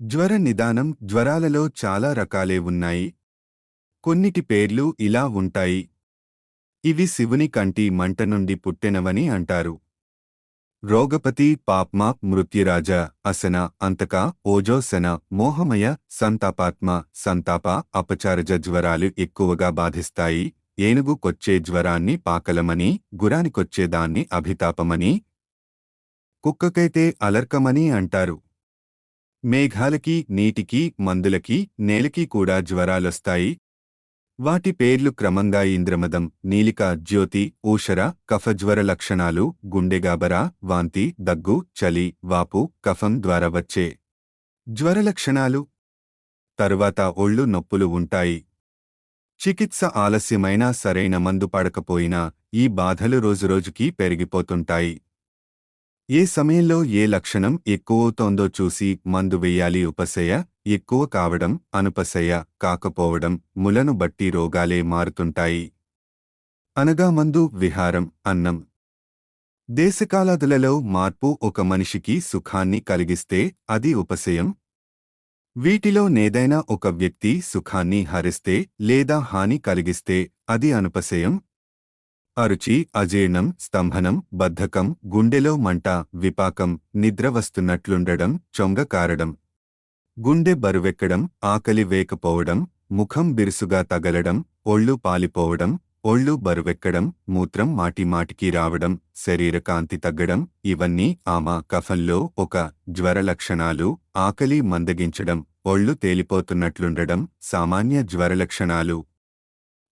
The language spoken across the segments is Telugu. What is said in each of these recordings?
జ్వర నిదానం జ్వరాలలో చాలా రకాలే ఉన్నాయి. కొన్నిటి పేర్లు ఇలా ఉంటాయి. ఇవి శివుని కంటి మంట నుండి పుట్టినవని అంటారు. రోగపతి పాప్మ మృత్యురాజ అసన అంతక ఓజోసన మోహమయ సంతాపాత్మ సంతాప అపచారజ జ్వరాలు ఎక్కువగా బాధిస్తాయి. ఏనుగు కొచ్చే జ్వరాన్ని పాకలమని గురానికొచ్చేదాన్ని అభితాపమని కుక్కకైతే అలర్కమని అంటారు. మేఘాలకి నీటికి మందులకి నేలకి కూడా జ్వరాలొస్తాయి. వాటి పేర్లు క్రమంగా ఇంద్రమదం నీలిక జ్యోతి ఊషర కఫజ్వర లక్షణాలు గుండెగాబరా వాంతి దగ్గు చలి వాపు కఫం ద్వారా వచ్చే జ్వర లక్షణాలు. తరువాత ఒళ్ళు నొప్పులు ఉంటాయి. చికిత్స ఆలస్యమైనా సరైన మందు పడకపోయినా ఈ బాధలు రోజురోజుకీ పెరిగిపోతుంటాయి. ఏ సమయంలో ఏ లక్షణం ఎక్కువవుతోందో చూసి మందు వెయ్యాలి ఉపశయ ఎక్కువ కావడం అనుపశయ కాకపోవడం ములను బట్టి రోగాలే మారుతుంటాయి. అనగా మందు విహారం అన్నం. దేశకాలాదులలో మార్పు ఒక మనిషికి సుఖాన్ని కలిగిస్తే అది ఉపశయం. వీటిలో నేదైనా ఒక వ్యక్తి సుఖాన్ని హరిస్తే లేదా హాని కలిగిస్తే అది అనుపశయం. అరుచి అజీర్ణం స్తంభనం బద్ధకం గుండెలో మంట విపాకం నిద్ర వస్తున్నట్లుండడం చొంగ కారడం. గుండె బరువెక్కడం ఆకలి వేకపోవడం ముఖం బిరుసుగా తగలడం ఒళ్ళు పాలిపోవడం ఒళ్ళు బరువెక్కడం మూత్రం మాటిమాటికి రావడం శరీర కాంతి తగ్గడం ఇవన్నీ ఆమా కఫంలో ఒక జ్వర లక్షణాలు ఆకలి మందగించడం ఒళ్ళు తేలిపోతున్నట్లుండడం సామాన్య జ్వర లక్షణాలు.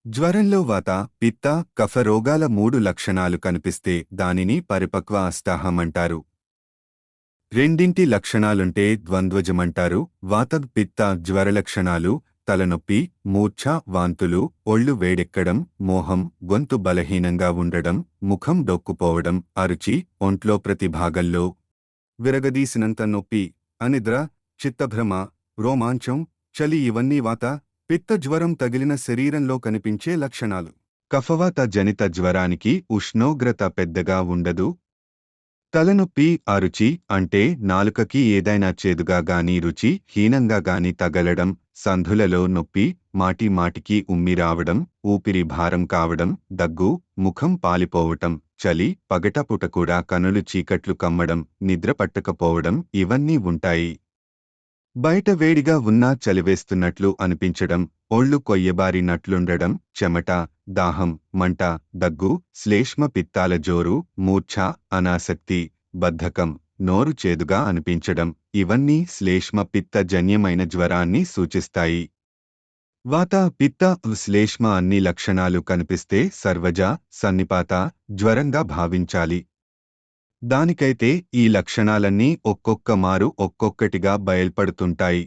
జ్వరంలో వాత పిత్త కఫ రోగాల మూడు లక్షణాలు కనిపిస్తే దానిని పరిపక్వ అష్టాహమంటారు రెండింటి లక్షణాలుంటే ద్వంద్వజమంటారు. వాత పిత్త జ్వర లక్షణాలు తలనొప్పి మూర్ఛ వాంతులు ఒళ్ళు వేడెక్కడం మోహం గొంతు బలహీనంగా ఉండడం ముఖం డొక్కుపోవడం అరుచి ఒంట్లో ప్రతి భాగంలో విరగదీసినంత నొప్పి అనిద్ర చిత్తభ్రమ రోమాంచం చలి ఇవన్నీ వాత పిత్త జ్వరం తగిలిన శరీరంలో కనిపించే లక్షణాలు. కఫవాత జనిత జ్వరానికి ఉష్ణోగ్రత పెద్దగా ఉండదు. తలనొప్పి అరుచి అంటే నాలుకకి ఏదైనా చేదుగా గాని రుచి హీనంగా గాని తగలడం సంధులలో నొప్పి మాటి మాటికి ఉమ్మి రావడం ఊపిరి భారం కావడం దగ్గు ముఖం పాలిపోవటం చలి పగటపుట కూడా కనులు చీకట్లు కమ్మడం నిద్ర పట్టకపోవడం ఇవన్నీ ఉంటాయి. బయట వేడిగా ఉన్నా చలివేస్తున్నట్లు అనిపించడం ఒళ్ళు కొయ్యబారినట్లుండడం చెమట దాహం మంట దగ్గు శ్లేష్మ పిత్తాల జోరు మూర్ఛ అనాసక్తి బద్ధకం నోరు చేదుగా అనిపించడం ఇవన్నీ శ్లేష్మ పిత్త జన్యమైన జ్వరాన్ని సూచిస్తాయి. వాత పిత్త శ్లేష్మ అన్ని లక్షణాలు కనిపిస్తే సర్వజ సన్నిపాత జ్వరంగా భావించాలి. దానికైతే ఈ లక్షణాలన్నీ ఒక్కొక్క మారు ఒక్కొక్కటిగా బయల్పడుతుంటాయి.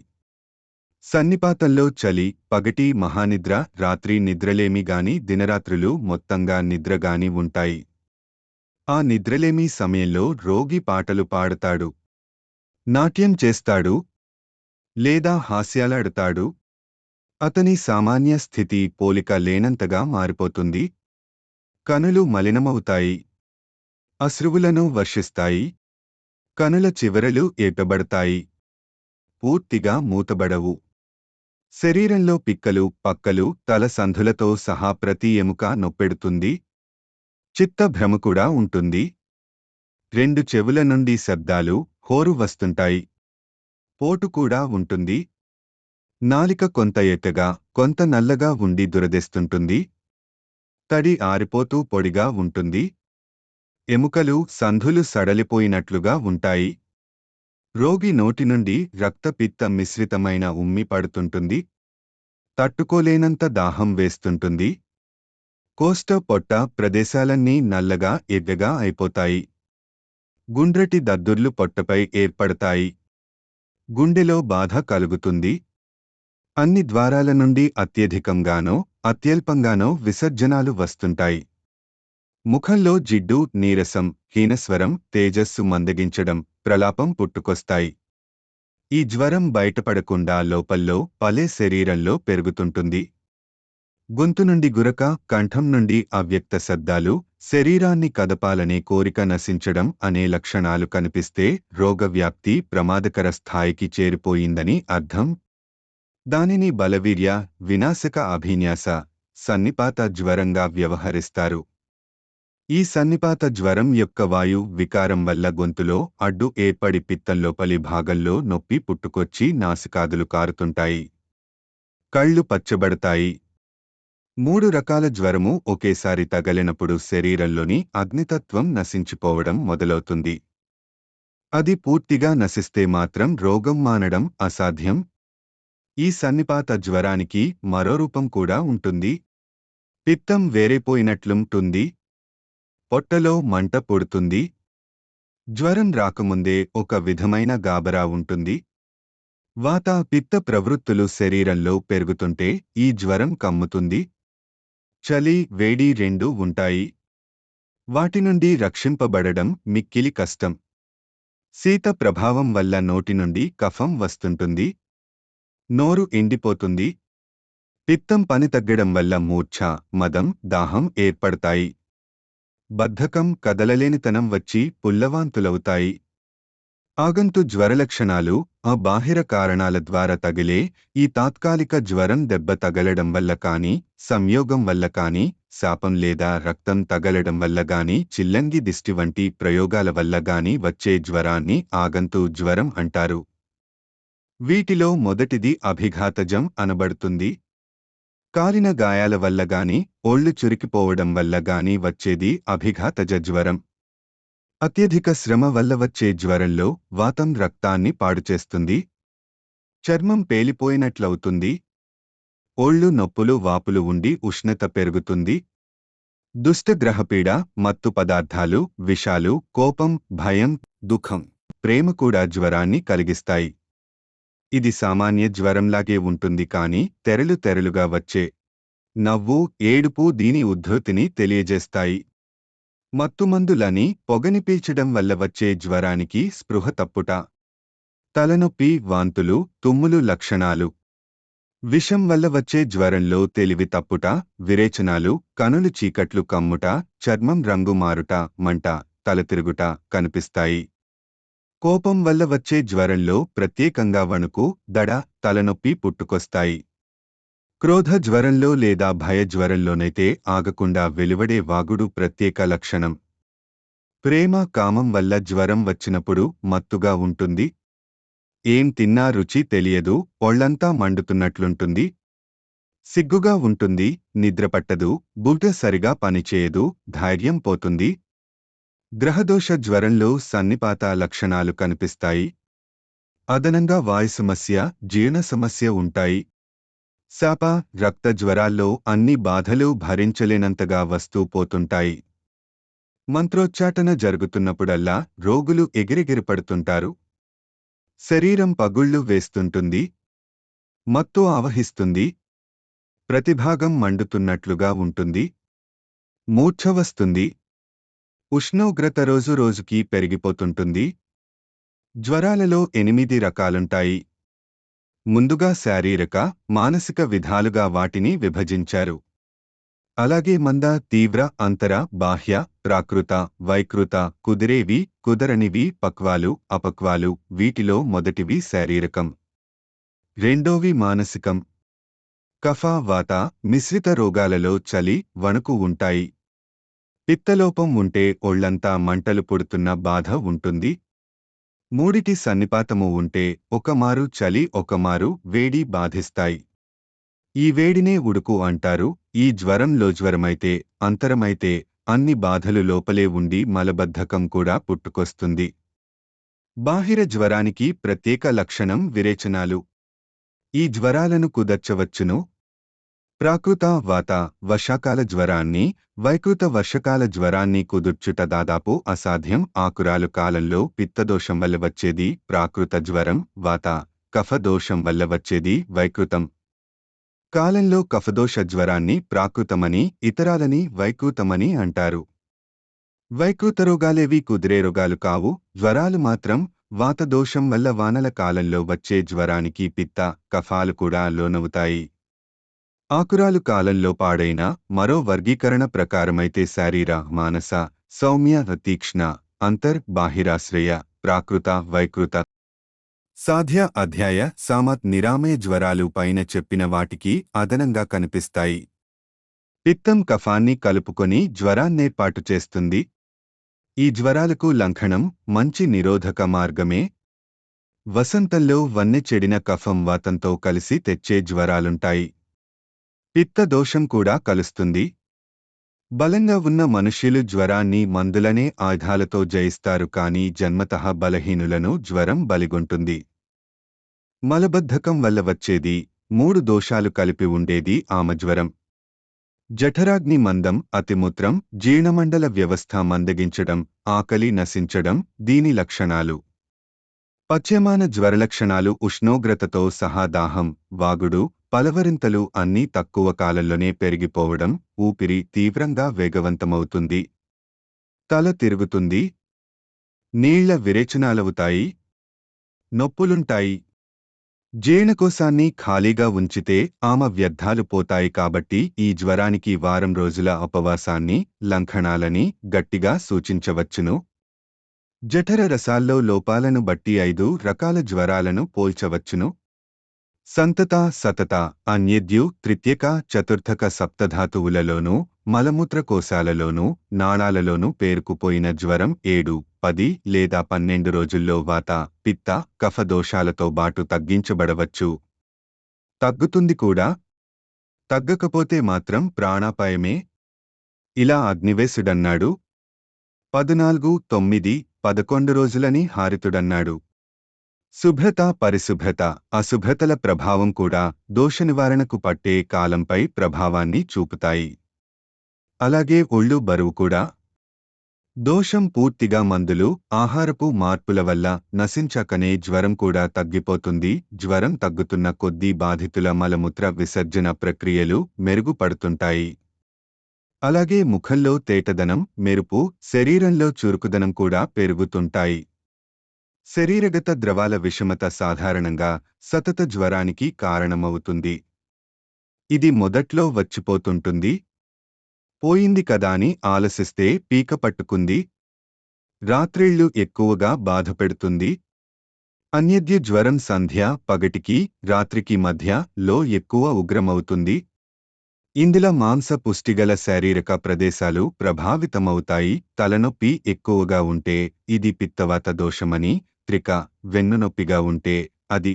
సన్నిపాతంలో చలి పగటి మహానిద్ర రాత్రి నిద్రలేమి గాని దినరాత్రులు మొత్తంగా నిద్రగాని ఉంటాయి. ఆ నిద్రలేమి సమయంలో రోగి పాటలు పాడతాడు. నాట్యం చేస్తాడు. లేదా హాస్యాలాడతాడు. అతని సామాన్య స్థితి పోలిక లేనంతగా మారిపోతుంది. కనులు మలినమవుతాయి. అశ్రువులను వర్షిస్తాయి. కనుల చివరలు ఏపబడతాయి పూర్తిగా మూతబడవు. శరీరంలో పిక్కలు పక్కలు తల సంధులతో సహా ప్రతి ఎముక నొప్పెడుతుంది. చిత్తభ్రమ కూడా ఉంటుంది. రెండు చెవుల నుండి శబ్దాలు హోరు వస్తుంటాయి. పోటు కూడా ఉంటుంది. నాలిక కొంత ఎత్తగా కొంత నల్లగా ఉండి దురదెస్తుంటుంది. తడి ఆరిపోతూ పొడిగా ఉంటుంది. ఎముకలు సంధులు సడలిపోయినట్లుగా ఉంటాయి. రోగి నోటి నుండి రక్తపిత్త మిశ్రితమైన ఉమ్మి పడుతుంటుంది. తట్టుకోలేనంత దాహం వేస్తుంటుంది. కోస్ట పొట్ట ప్రదేశాలన్నీ నల్లగా ఎర్రగా అయిపోతాయి. గుండ్రటి దద్దుర్లు పొట్టపై ఏర్పడతాయి. గుండెలో బాధ కలుగుతుంది. అన్ని ద్వారాల నుండి అత్యధికంగానో అత్యల్పంగానో విసర్జనాలు వస్తుంటాయి. ముఖంలో జిడ్డు నీరసం హీనస్వరం తేజస్సు మందగించడం ప్రలాపం పుట్టుకొస్తాయి. ఈ జ్వరం బయటపడకుండా లోపల్లో పలే శరీరంలో పెరుగుతుంటుంది. గొంతు నుండి గురక కంఠం నుండి అవ్యక్త శబ్దాలు శరీరాన్ని కదపాలనే కోరిక నశించడం అనే లక్షణాలు కనిపిస్తే రోగవ్యాప్తి ప్రమాదకర స్థాయికి చేరిపోయిందని అర్థం. దానిని బలవీర్య వినాశక అభిన్యాస సన్నిపాత జ్వరంగా వ్యవహరిస్తారు. ఈ సన్నిపాత జ్వరం యొక్క వాయు వికారం వల్ల గొంతులో అడ్డు ఏర్పడి పిత్తంలోపలి భాగంలో నొప్పి పుట్టుకొచ్చి నాసికాదులు కారుతుంటాయి. కళ్ళు పచ్చబడతాయి. మూడు రకాల జ్వరము ఒకేసారి తగలినప్పుడు శరీరంలోని అగ్నితత్వం నశించిపోవడం మొదలవుతుంది. అది పూర్తిగా నశిస్తే మాత్రం రోగం మానడం అసాధ్యం. ఈ సన్నిపాత జ్వరానికి మరో రూపం కూడా ఉంటుంది. పిత్తం వేరైపోయినట్లుంటుంది. పొట్టలో మంట పుడుతుంది. జ్వరం రాకముందే ఒక విధమైన గాబరా ఉంటుంది. వాత పిత్త ప్రవృత్తులు శరీరంలో పెరుగుతుంటే ఈ జ్వరం కమ్ముతుంది. చలి వేడి రెండూ ఉంటాయి. వాటి నుండి రక్షింపబడడం మిక్కిలి కష్టం. శీత ప్రభావం వల్ల నోటి నుండి కఫం వస్తుంటుంది. నోరు ఎండిపోతుంది. పిత్తం పని తగ్గడం వల్ల మూర్ఛ మదం దాహం ఏర్పడతాయి. బద్ధకం కదలలేనితనం వచ్చి పుల్లవాంతులవుతాయి. ఆగంతు జ్వరలక్షణాలు ఆ బాహిర కారణాల ద్వారా తగిలే ఈ తాత్కాలిక జ్వరం దెబ్బ తగలడం వల్ల కాని సంయోగం వల్ల కాని శాపం లేదా రక్తం తగలడం వల్ల గాని చిల్లంగి దిష్టి వంటి ప్రయోగాల వల్ల గాని వచ్చే జ్వరాన్ని ఆగంతు జ్వరం అంటారు. వీటిలో మొదటిది అభిఘాతజం అనబడుతుంది. కాలిన గాయాల వల్ల గాని ఒళ్ళు చురికిపోవడం వల్ల గాని వచ్చేది అభిఘాతజ జ్వరం అత్యధిక శ్రమ వల్ల వచ్చే జ్వరంలో వాతం రక్తాన్ని పాడుచేస్తుంది చర్మం పేలిపోయినట్లవుతుంది. ఒళ్ళు నొప్పులు వాపులు ఉండి ఉష్ణత పెరుగుతుంది. దుష్టగ్రహపీడ మత్తు పదార్థాలు విషాలు కోపం భయం దుఃఖం ప్రేమ కూడా జ్వరాన్ని కలిగిస్తాయి. ఇది సామాన్య జ్వరంలాగే ఉంటుంది కాని తెరలు తెరలుగా వచ్చే నవ్వు ఏడుపు దీని ఉద్ధృతిని తెలియజేస్తాయి. మత్తుమందులని పొగని పీల్చడం వల్ల వచ్చే జ్వరానికి స్పృహ తప్పుట. తలనొప్పి వాంతులు తుమ్ములు లక్షణాలు. విషం వల్ల వచ్చే జ్వరంలో తెలివి తప్పుట విరేచనాలు కనులు చీకట్లు కమ్ముట చర్మం రంగు మారుట మంట తలతిరుగుట కనిపిస్తాయి. కోపం వల్ల వచ్చే జ్వరంలో ప్రత్యేకంగా వణుకు దడ తలనొప్పి పుట్టుకొస్తాయి. క్రోధ జ్వరంలో లేదా భయ జ్వరంలోనైతే ఆగకుండా వెలువడే వాగుడు ప్రత్యేక లక్షణం. ప్రేమ కామం వల్ల జ్వరం వచ్చినప్పుడు మత్తుగా ఉంటుంది. ఏం తిన్నా రుచి తెలియదు ఒళ్ళంతా మండుతున్నట్లుంటుంది. సిగ్గుగా ఉంటుంది నిద్రపట్టదు బుద్ధ సరిగా పనిచేయదు ధైర్యం పోతుంది. గ్రహదోష జ్వరంలో సన్నిపాత లక్షణాలు కనిపిస్తాయి. అదనంగా వాయు సమస్య జీర్ణ సమస్య ఉంటాయి. శాప రక్త జ్వరాల్లో అన్ని బాధలు భరించలేనంతగా వస్తూ పోతుంటాయి. మంత్రోచ్చాటన జరుగుతున్నప్పుడల్లా రోగులు ఎగిరెగిరిపడుతుంటారు శరీరం పగుళ్ళు వేస్తుంటుంది. మత్తు ఆవహిస్తుంది. ప్రతిభాగం మండుతున్నట్లుగా ఉంటుంది. మూర్ఛ వస్తుంది. ఉష్ణోగ్రత రోజు రోజుకి పెరిగిపోతుంటుంది. జ్వరాలలో ఎనిమిది రకాలుంటాయి. ముందుగా శారీరక మానసిక విధాలుగా వాటిని విభజించారు. అలాగే మంద తీవ్ర అంతర బాహ్య ప్రాకృత వైకృత కుదిరేవి కుదరనివి పక్వాలు అపక్వాలు వీటిలో మొదటివి శారీరకం. రెండోవి మానసికం. కఫ వాత మిశ్రిత రోగాలలో చలి వణుకు ఉంటాయి. పిత్తలోపం ఉంటే ఒళ్ళంతా మంటలు పుడుతున్న బాధ ఉంటుంది. మూడిటి సన్నిపాతము ఉంటే ఒకమారు చలి ఒకమారు వేడి బాధిస్తాయి. ఈ వేడినే ఉడుకు అంటారు. ఈ జ్వరంలో జ్వరమైతే అంతరమైతే అన్ని బాధలు లోపలే ఉండి మలబద్ధకం కూడా పుట్టుకొస్తుంది. బాహిర జ్వరానికి ప్రత్యేక లక్షణం విరేచనాలు. ఈ జ్వరాలను కుదర్చవచ్చును. ప్రాకృత వాత వర్షాకాల జ్వరాన్ని వైకృత వర్షకాల జ్వరాన్ని కుదుర్చుట దాదాపు అసాధ్యం. ఆకురాలు కాలంలో పిత్తదోషం వల్ల వచ్చేది ప్రాకృత జ్వరం వాత కఫదోషం వల్ల వచ్చేది వైకృతం. కాలంలో కఫదోష జ్వరాన్ని ప్రాకృతమని ఇతరాలని వైకృతమని అంటారు. వైకృత రోగాలేవి కుదిరే రోగాలు కావు. జ్వరాలు మాత్రం వాతదోషం వల్ల వానల కాలంలో వచ్చే జ్వరానికి పిత్త కఫాలు కూడా లోనవుతాయి. ఆకురాలు కాలంలో పాడైన మరో వర్గీకరణ ప్రకారమైతే శారీర మానస సౌమ్య తీక్ష్ణ అంతర్ బాహిరాశ్రయ ప్రాకృత వైకృత. సాధ్య అధ్యాయ సామత్ నిరామయ జ్వరాలు పైన చెప్పిన వాటికి అదనంగా కనిపిస్తాయి. పిత్తం కఫాన్ని కలుపుకొని జ్వరాన్నేర్పాటు చేస్తుంది. ఈ జ్వరాలకు లంఘనం మంచి నిరోధక మార్గమే. వసంతంలో వన్నె చెడిన కఫం వాతంతో కలిసి తెచ్చే జ్వరాలుంటాయి. పిత్త దోషం కూడా కలుస్తుంది. బలంగా ఉన్న మనుష్యులు జ్వరాన్ని మందులనే ఆయుధాలతో జయిస్తారు కానీ జన్మతః బలహీనులను జ్వరం బలిగొంటుంది. మలబద్ధకం వల్ల వచ్చేది మూడు దోషాలు కలిపి ఉండేది ఆమజ్వరం. జఠరాగ్ని మందం అతిమూత్రం జీర్ణమండల వ్యవస్థ మందగించడం ఆకలి నశించడం దీని లక్షణాలు. పచ్యమాన జ్వరలక్షణాలు ఉష్ణోగ్రతతో సహా దాహం వాగుడు పలవరింతలు అన్నీ తక్కువ కాలంలోనే పెరిగిపోవడం ఊపిరి తీవ్రంగా వేగవంతమవుతుంది. తల తిరుగుతుంది. నీళ్ళ విరేచనాలవుతాయి. నొప్పులుంటాయి. జీర్ణకోశాన్ని ఖాళీగా ఉంచితే ఆమె వ్యర్థాలు పోతాయి కాబట్టి ఈ జ్వరానికి వారం రోజుల అపవాసాన్ని లంఘనాలని గట్టిగా సూచించవచ్చును. జఠర రసాల్లో లోపాలను బట్టి ఐదు రకాల జ్వరాలను పోల్చవచ్చును. సంతత సతత అన్యద్యు త్రిత్యక చతుర్థక సప్తధాతువులలోనూ మలమూత్రకోశాలలోనూ నాళాలలోనూ పేరుకుపోయిన జ్వరం ఏడు పది లేదా పన్నెండు రోజుల్లో వాత పిత్త కఫ దోషాలతో బాటు తగ్గించబడవచ్చు. తగ్గుతుంది కూడా. తగ్గకపోతే మాత్రం ప్రాణాపాయమే. ఇలా అగ్నివేశుడన్నాడు. పద్నాలుగు తొమ్మిది పదకొండు రోజులని హారితుడన్నాడు. శుభ్రత పరిశుభ్రత అశుభ్రతల ప్రభావం కూడా దోష నివారణకు పట్టే కాలంపై ప్రభావాన్ని చూపుతాయి. అలాగే ఒళ్ళు బరువు కూడా. దోషం పూర్తిగా మందులు ఆహారపు మార్పుల వల్ల నశించకనే జ్వరం కూడా తగ్గిపోతుంది. జ్వరం తగ్గుతున్న కొద్దీ బాధితుల మలమూత్ర విసర్జన ప్రక్రియలు మెరుగుపడుతుంటాయి. అలాగే ముఖంలో తేటదనం మెరుపు శరీరంలో చురుకుదనం కూడా పెరుగుతుంటాయి. శరీరగత ద్రవాల విషమత సాధారణంగా సతత జ్వరానికి కారణమవుతుంది. ఇది మొదట్లో వచ్చిపోతుంటుంది. పోయింది కదా అని ఆలసిస్తే పీక పట్టుకుంది. రాత్రిళ్ళు ఎక్కువగా బాధపెడుతుంది. అన్యద్య జ్వరం సంధ్య పగటికి రాత్రికి మధ్య లో ఎక్కువ ఉగ్రమవుతుంది. ఇందులో మాంస పుష్టిగల శారీరక ప్రదేశాలు ప్రభావితమవుతాయి. తలనొప్పి ఎక్కువగా ఉంటే ఇది పిత్తవాత దోషమని త్రిక వెన్నునొప్పిగా ఉంటే అది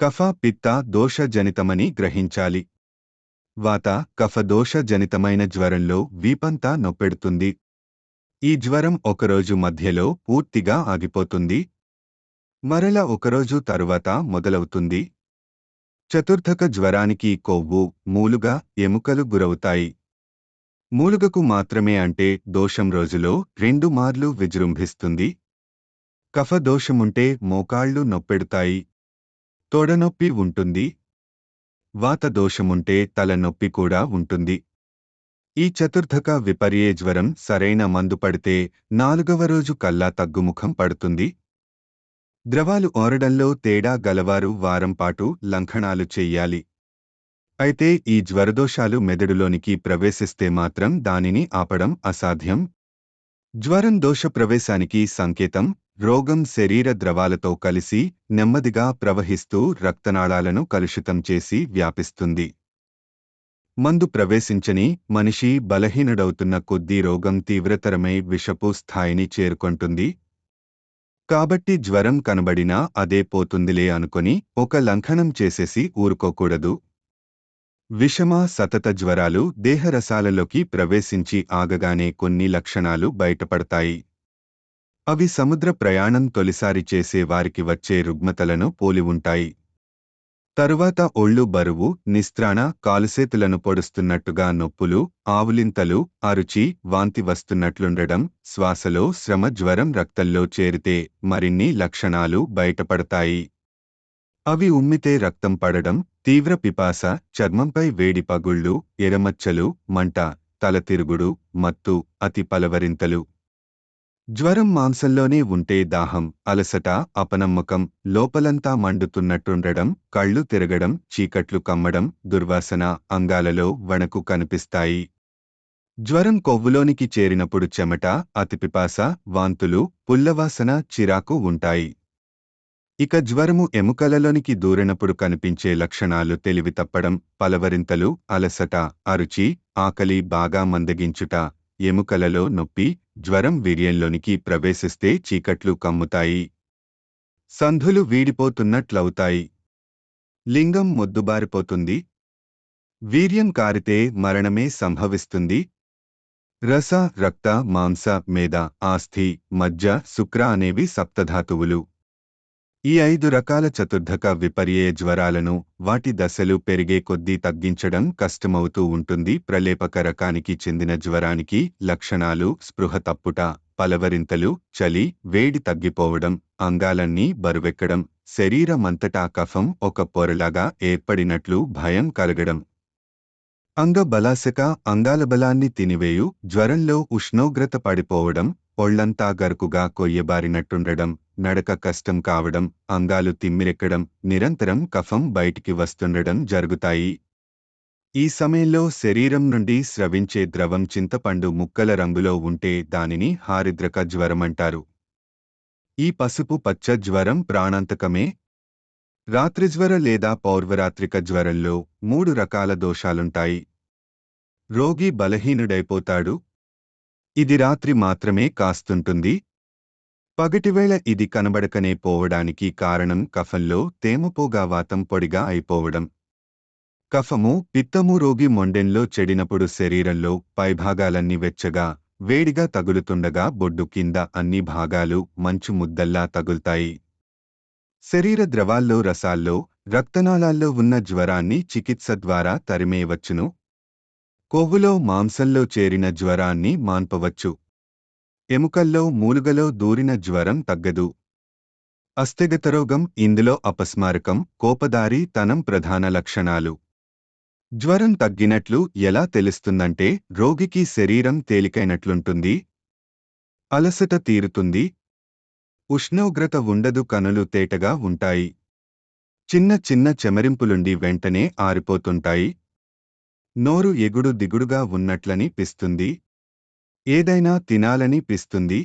కఫ పిత్త దోషజనితమని గ్రహించాలి. వాత కఫ దోషజనితమైన జ్వరంలో వీపంతా నొప్పెడుతుంది. ఈ జ్వరం ఒకరోజు మధ్యలో పూర్తిగా ఆగిపోతుంది. మరల ఒకరోజు తరువాత మొదలవుతుంది. చతుర్థక జ్వరానికి కొవ్వు మూలుగా ఎముకలు గురవుతాయి. మూలుగకు మాత్రమే అంటే దోషం రోజులో రెండు మార్లు విజృంభిస్తుంది. కఫదోషముంటే మోకాళ్ళు నొప్పెడుతాయి. తొడనొప్పి ఉంటుంది. వాత దోషముంటే తలనొప్పి కూడా ఉంటుంది. ఈ చతుర్థక విపర్యే జ్వరం సరైన మందు పడితే నాలుగవ రోజు కల్లా తగ్గుముఖం పడుతుంది. ద్రవాలు ఓరడంలో తేడా గలవారు వారంపాటు లంఘనాలు చెయ్యాలి అయితే ఈ జ్వరదోషాలు మెదడులోనికి ప్రవేశిస్తే మాత్రం దానిని ఆపడం అసాధ్యం. జ్వరం దోష ప్రవేశానికి సంకేతం. రోగం శరీర ద్రవాలతో కలిసి నెమ్మదిగా ప్రవహిస్తూ రక్తనాళాలను కలుషితం చేసి వ్యాపిస్తుంది. మందు ప్రవేశించని మనిషి బలహీనుడవుతున్న కొద్దీ రోగం తీవ్రతరమై విషపు స్థాయిని చేరుకొంటుంది. కాబట్టి జ్వరం కనబడినా అదే పోతుందిలే అనుకొని ఒక లంఘనం చేసేసి ఊరుకోకూడదు. విషమ సతత జ్వరాలు దేహరసాలలోకి ప్రవేశించి ఆగగానే కొన్ని లక్షణాలు బయటపడతాయి. అవి సముద్ర ప్రయాణం తొలిసారి చేసే వారికి వచ్చే రుగ్మతలను పోలి ఉంటాయి. తరువాత ఒళ్ళు బరువు నిస్త్రాణ కాలుసేతులను పొడుస్తున్నట్టుగా నొప్పులు ఆవులింతలు అరుచి వాంతి వస్తున్నట్లుండడం శ్వాసలో శ్రమ జ్వరం రక్తంలో చేరితే మరిన్ని లక్షణాలు బయటపడతాయి. అవి ఉమ్మితే రక్తం పడడం తీవ్ర పిపాస చర్మంపై వేడి పగుళ్ళు ఎరమచ్చలు మంట తలతిరుగుడు మత్తు అతి పలవరింతలు. జ్వరం మాంసంలోనే ఉంటే దాహం అలసట అపనమ్మకం లోపలంతా మండుతున్నట్టుండడం కళ్ళు తిరగడం చీకట్లు కమ్మడం దుర్వాసన అంగాలలో వణకు కనిపిస్తాయి. జ్వరం కొవ్వులోనికి చేరినప్పుడు చెమట అతిపిపాస వాంతులు పుల్లవాసన చిరాకు ఉంటాయి. ఇక జ్వరము ఎముకలలోనికి దూరినప్పుడు కనిపించే లక్షణాలు తెలివి తప్పడం పలవరింతలు అలసట అరుచి ఆకలి బాగా మందగించుట ఎముకలలో నొప్పి జ్వరం వీర్యంలోనికి ప్రవేశిస్తే చీకట్లు కమ్ముతాయి. సంధులు వీడిపోతున్నట్లవుతాయి. లింగం మొద్దుబారిపోతుంది. వీర్యం కారితే మరణమే సంభవిస్తుంది. రస రక్త మాంస మేద ఆస్థి మజ్జ శుక్ర అనేవి సప్తధాతువులు. ఈ ఐదు రకాల చతుర్ధక విపర్యయ జ్వరాలను వాటి దశలు పెరిగే కొద్దీ తగ్గించడం కష్టమవుతూ ఉంటుంది. ప్రలేపక రకానికి చెందిన జ్వరానికి లక్షణాలు స్పృహ తప్పుట పలవరింతలు చలి వేడి తగ్గిపోవడం అంగాలన్నీ బరువెక్కడం శరీరమంతటా కఫం ఒక పొరలాగా ఏర్పడినట్లు భయం కలగడం. అంగ బలాశక అంగాల బలాన్ని తినివేయు జ్వరంలో ఉష్ణోగ్రత పడిపోవడం ఒళ్ళంతా గరుకుగా కొయ్యబారినట్టుండడం నడక కష్టం కావడం అంగాలు తిమ్మిరెక్కడం నిరంతరం కఫం బయటికి వస్తుండడం జరుగుతాయి. ఈ సమయంలో శరీరం నుండి స్రవించే ద్రవం చింతపండు ముక్కల రంగులో ఉంటే దానిని హారిద్రక జ్వరమంటారు ఈ పసుపు పచ్చ జ్వరం ప్రాణాంతకమే? రాత్రిజ్వర లేదా పౌర్వరాత్రిక జ్వరంలో మూడు రకాల దోషాలుంటాయి. రోగి బలహీనుడైపోతాడు. ఇది రాత్రి మాత్రమే కాస్తుంటుంది. పగటివేళ ఇది కనబడకనే పోవడానికి కారణం కఫంలో తేమపోగా వాతం పొడిగా అయిపోవడం. కఫము పిత్తము రోగి మొండెంలో చెడినప్పుడు శరీరంలో పైభాగాలన్నీ వెచ్చగా వేడిగా తగులుతుండగా బొడ్డు కింద అన్ని భాగాలు మంచు ముద్దల్లా తగులుతాయి. శరీర ద్రవాల్లో రసాల్లో రక్తనాళాల్లో ఉన్న జ్వరాన్ని చికిత్స ద్వారా తరిమేయవచ్చును కొవ్వులో మాంసంలో చేరిన జ్వరాన్ని మాన్పవచ్చు. ఎముకల్లో మూలుగలో దూరిన జ్వరం తగ్గదు. అస్థిగతరోగం ఇందులో అపస్మారకం కోపదారి తనం ప్రధాన లక్షణాలు. జ్వరం తగ్గినట్లు ఎలా తెలుస్తుందంటే రోగికి శరీరం తేలికైనట్లుంటుంది. అలసట తీరుతుంది. ఉష్ణోగ్రత ఉండదు కనులు తేటగా ఉంటాయి. చిన్న చిన్న చెమరింపులుండి వెంటనే ఆరిపోతుంటాయి. నోరు ఎగుడు దిగుడుగా ఉన్నట్లని పిస్తుంది. ఏదైనా తినాలని పిస్తుంది?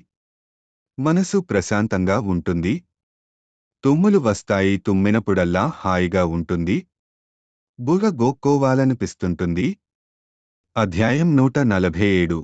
మనసు ప్రశాంతంగా ఉంటుంది? తుమ్ములు వస్తాయి తుమ్మినప్పుడల్లా హాయిగా ఉంటుంది? బుర్ర గోక్కోవాలనిపిస్తుంటుంది? అధ్యాయం నూట నలభై ఏడు.